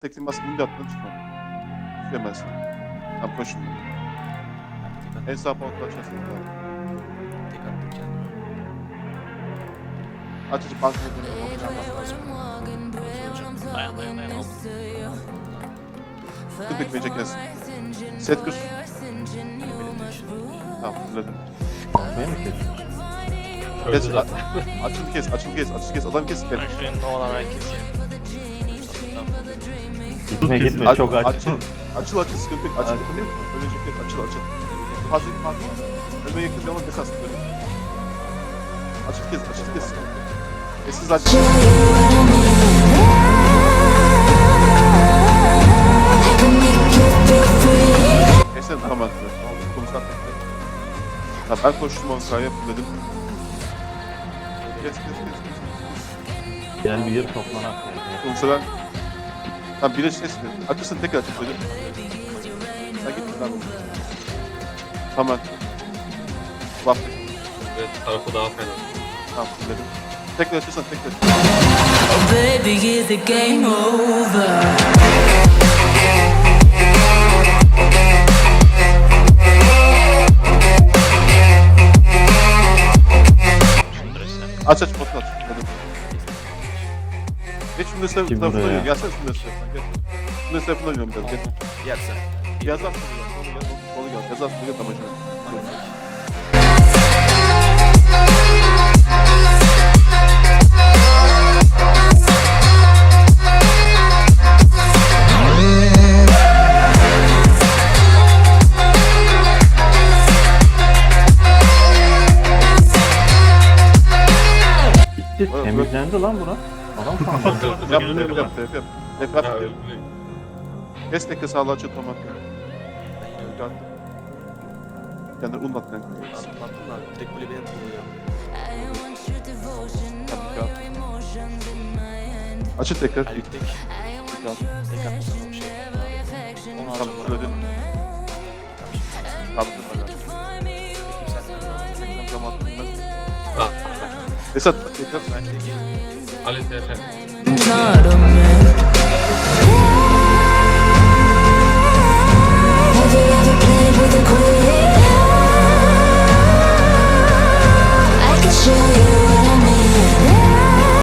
Teksin bas bunu da attın çıkma. Tutuyorum ben seni. Tamam koş şimdi. En sağ palto açarsın. Tek attım kendime. Aç açıp bankaya dönüyorum. Dayan dayan dayan aldım. Gelsin. Set kır. Tamam fulledim. Benim mi kesin? Kes, Öldü a- zaten. açıldı kes, açıldı kes, açıldı kes, adam kes. Ben olan herkes ya. Gitme gitme Aç- çok aç. Açıl, açıl, açıl, sıkıntı yok. Açıl, Açıl. Ölecek yok, açıl, açıl. Fazla fazla. Ölmeye yakın zaman esas böyle. Açıl kes, açıl kes. Eskiz açıl. Kesin tamam. Komiser tekrar. Ya ben koştum onu sahaya dedim. Kes, kes, kes, kes. Gel bir yer toplanak. Komiser ben... Tamam bir de şey dedim. Açılsın tekrar açıl dedim. Sen git buradan. Tamam. Bak, Evet, tarafı daha fena. tamam dedim. Tekrar açılsın tekrar. Oh, baby, is the game over? Aç aç. Geç şunu da Kim tarafına buraya? oynuyorum. Gelsene şunu da tarafına. Gel. Şunu da tarafına oynuyorum biraz. Gel. Yersen. Yaz at. Solu gel. Gel. Solu gel. Damacına. Bitti temizlendi lan bura. Adam sandım. Yap. Yap. Yap. Yap. Yap. Yap. Yap. Kes tekrar sağlığa açıl tamam. Öldü attı. Kendini un at kanka. Attım attım da direkt. Tabii ki at. Açıl tekrar. Tekrar. Tek attım o şey. Onu Tamam. alacağım. Söyledin. Tamam. Tamam. Ha, Esat tekrar. Alles sehr schön.